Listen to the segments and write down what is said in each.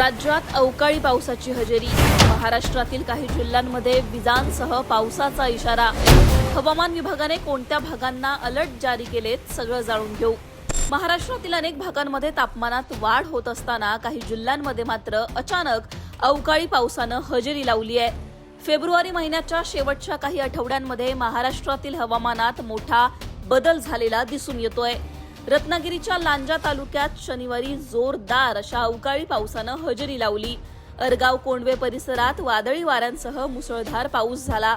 राज्यात अवकाळी पावसाची हजेरी. महाराष्ट्रातील काही जिल्ह्यांमध्ये विजांसह पावसाचा इशारा. हवामान विभागाने कोणत्या भागांना अलर्ट जारी केलेत सगळं जाणून घेऊ. महाराष्ट्रातील अनेक भागांमध्ये तापमानात वाढ होत असताना काही जिल्ह्यांमध्ये मात्र अचानक अवकाळी पावसानं हजेरी लावली आहे. फेब्रुवारी महिन्याच्या शेवटच्या काही आठवड्यांमध्ये महाराष्ट्रातील हवामानात मोठा बदल झालेला दिसून येतोय. रत्नागिरीच्या लांजा तालुक्यात शनिवारी जोरदार अशा अवकाळी पावसानं हजेरी लावली. अरगाव कोंडवे परिसरात वादळी वाऱ्यांसह मुसळधार पाऊस झाला.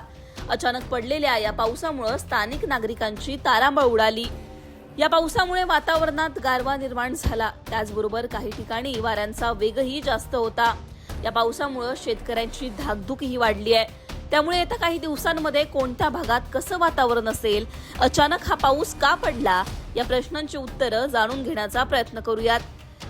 अचानक पडलेल्या या पावसामुळे स्थानिक नागरिकांची तारांबळ उडाली. या पावसामुळे वातावरणात गारवा निर्माण झाला. त्याचबरोबर काही ठिकाणी वाऱ्यांचा वेगही जास्त होता. या पावसामुळे शेतकऱ्यांची धाकधुकीही वाढली आहे. त्यामुळे येत्या काही दिवसांमध्ये कोणत्या भागात कसं वातावरण असेल अचानक हा पाऊस का पडला या प्रश्नांची उत्तरं जाणून घेण्याचा प्रयत्न करूयात.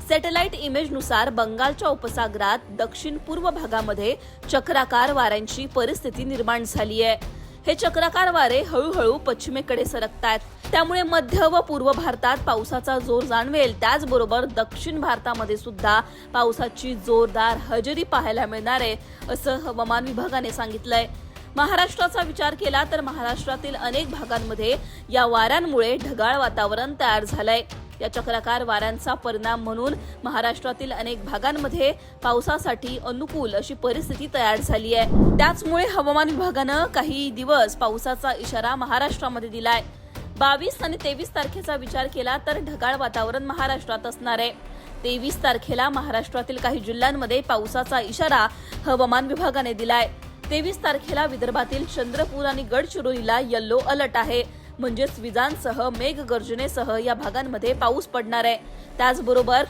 सॅटेलाइट इमेजनुसार बंगालच्या उपसागरात दक्षिण पूर्व भागामध्ये चक्राकार वाऱ्यांची परिस्थिती निर्माण झाली आहे हे चक्राकार वारे हळूहळू पश्चिमेकडे सरकतायत. त्यामुळे मध्य व पूर्व भारतात पावसाचा जोर जाणवेल. त्याचबरोबर दक्षिण भारतामध्ये सुद्धा पावसाची जोरदार हजेरी पाहायला मिळणार आहे असं हवामान विभागाने सांगितलंय. महाराष्ट्राचा विचार केला तर महाराष्ट्रातील अनेक भागांमध्ये या वाऱ्यांमुळे ढगाळ वातावरण तयार झालंय. या चक्राकार वाऱ्यांचा परिणाम म्हणून महाराष्ट्रातील अनेक भागांमध्ये पावसासाठी अनुकूल अशी परिस्थिती तयार झाली आहे. त्याचमुळे हवामान विभागानं काही दिवस पावसाचा इशारा महाराष्ट्रामध्ये दिलाय. बावीस आणि तेवीस तारखेचा विचार केला तर ढगाळ वातावरण महाराष्ट्रात असणार आहे. तेवीस तारखेला महाराष्ट्रातील काही जिल्ह्यांमध्ये पावसाचा इशारा हवामान विभागाने दिलाय. तेवीस तारखेला विदर्भातील चंद्रपूर आणि गडचिरोलीला येल्लो अलर्ट आहे. म्हणजेच विजांसह मेघगर्जनेसह या भागांमध्ये पाऊस पडणार आहे. त्याचबरोबर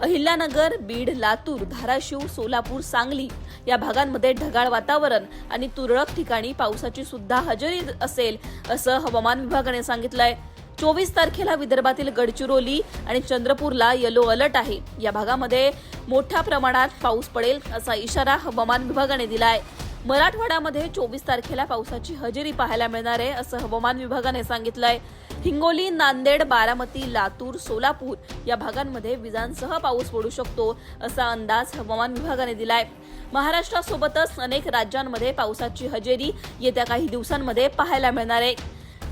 अहिल्यानगर बीड लातूर धाराशिव सोलापूर सांगली या भागांमध्ये ढगाळ वातावरण आणि तुरळक ठिकाणी पावसाची सुद्धा हजेरी असेल असं हवामान विभागाने सांगितलंय. चोवीस तारखेला विदर्भातील गडचिरोली आणि चंद्रपूरला येलो अलर्ट आहे. या भागामध्ये मोठ्या प्रमाणात पाऊस पडेल असा इशारा हवामान विभागाने दिला आहे मराठवाड्यामध्ये चोवीस तारखेला पावसाची हजेरी पाहायला मिळणार आहे असं हवामान विभागाने सांगितलंय. हिंगोली नांदेड बारामती लातूर सोलापूर या भागांमध्ये विजांसह पाऊस पडू शकतो असा अंदाज हवामान विभागाने दिलाय. महाराष्ट्रासोबतच अनेक राज्यांमध्ये पावसाची हजेरी येत्या काही दिवसांमध्ये पाहायला मिळणार आहे.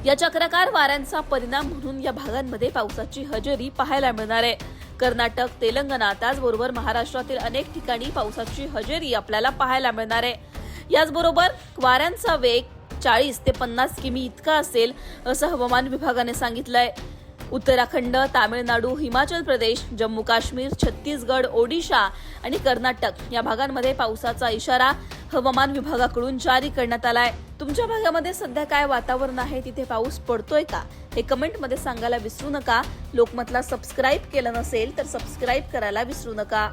या चक्राकार वाऱ्यांचा परिणाम म्हणून या भागांमध्ये पावसाची हजेरी पाहायला मिळणार आहे. कर्नाटक तेलंगणा त्याचबरोबर महाराष्ट्रातील अनेक ठिकाणी पावसाची हजेरी आपल्याला पाहायला मिळणार आहे. याचबरोबर वाऱ्यांचा वेग चाळीस ते पन्नास किमी इतका असेल असं हवामान विभागाने सांगितलंय. उत्तराखंड तामिळनाडू हिमाचल प्रदेश जम्मू काश्मीर छत्तीसगड ओडिशा आणि कर्नाटक या भागांमध्ये पावसाचा इशारा हवामान विभागाकडून जारी करण्यात आलाय. तुमच्या भागामध्ये सध्या काय वातावरण आहे? तिथे पाऊस पडतोय का? हे कमेंटमध्ये सांगायला विसरू नका. लोकमतला सबस्क्राईब केलं नसेल तर सबस्क्राईब करायला विसरू नका.